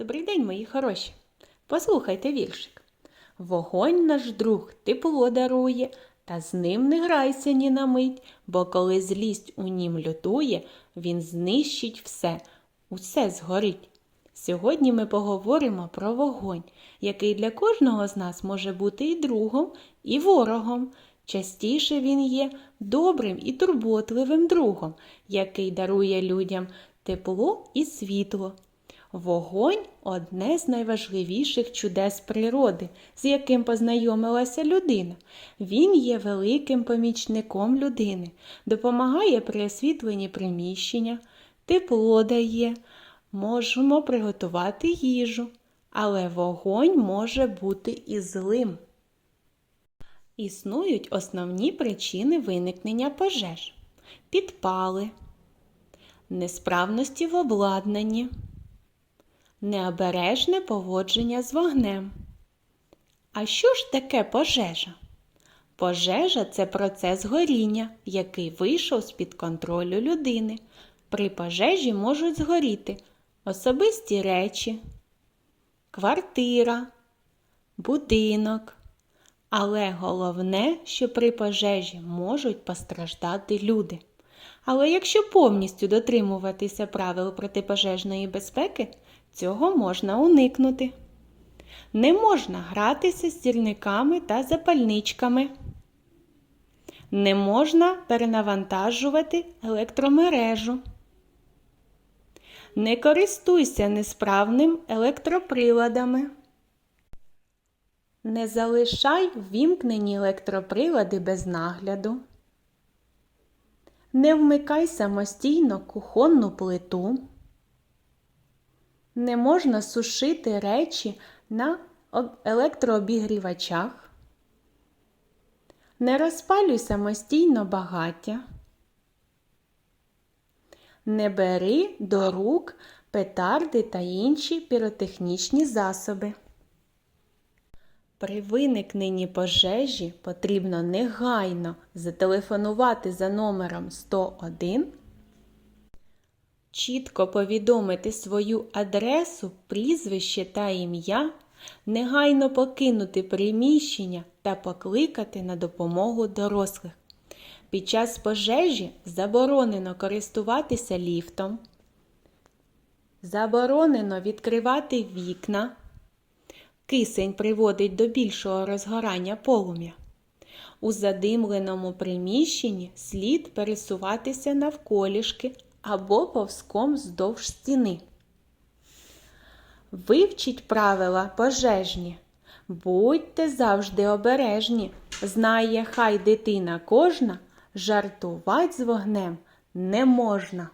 Добрий день, мої хороші. Послухайте віршик. Вогонь наш друг тепло дарує, та з ним не грайся ні на мить, бо коли злість у нім лютує, він знищить все, усе згорить. Сьогодні ми поговоримо про вогонь, який для кожного з нас може бути і другом, і ворогом. Частіше він є добрим і турботливим другом, який дарує людям тепло і світло. Вогонь одне з найважливіших чудес природи, з яким познайомилася людина. Він є великим помічником людини, допомагає при освітленні приміщення, тепло дає, можемо приготувати їжу, але вогонь може бути і злим. Існують основні причини виникнення пожеж: підпали, несправності в обладнанні, необережне поводження з вогнем. А що ж таке пожежа? Пожежа це процес горіння, який вийшов з-під контролю людини. При пожежі можуть згоріти особисті речі, квартира, будинок. Але головне, що при пожежі можуть постраждати люди. Але якщо повністю дотримуватися правил протипожежної безпеки, цього можна уникнути. Не можна гратися з сірниками та запальничками. Не можна перенавантажувати електромережу. Не користуйся несправним електроприладами. Не залишай ввімкнені електроприлади без нагляду. Не вмикай самостійно кухонну плиту. Не можна сушити речі на електрообігрівачах. Не розпалюй самостійно багаття. Не бери до рук петарди та інші піротехнічні засоби. При виникненні пожежі потрібно негайно зателефонувати за номером 101, чітко повідомити свою адресу, прізвище та ім'я, негайно покинути приміщення та покликати на допомогу дорослих. Під час пожежі заборонено користуватися ліфтом, заборонено відкривати вікна. Кисень приводить до більшого розгорання полум'я. У задимленому приміщенні слід пересуватися навколішки або повзком вздовж стіни. Вивчіть правила пожежні. Будьте завжди обережні. Знає, хай дитина кожна, жартувати з вогнем не можна.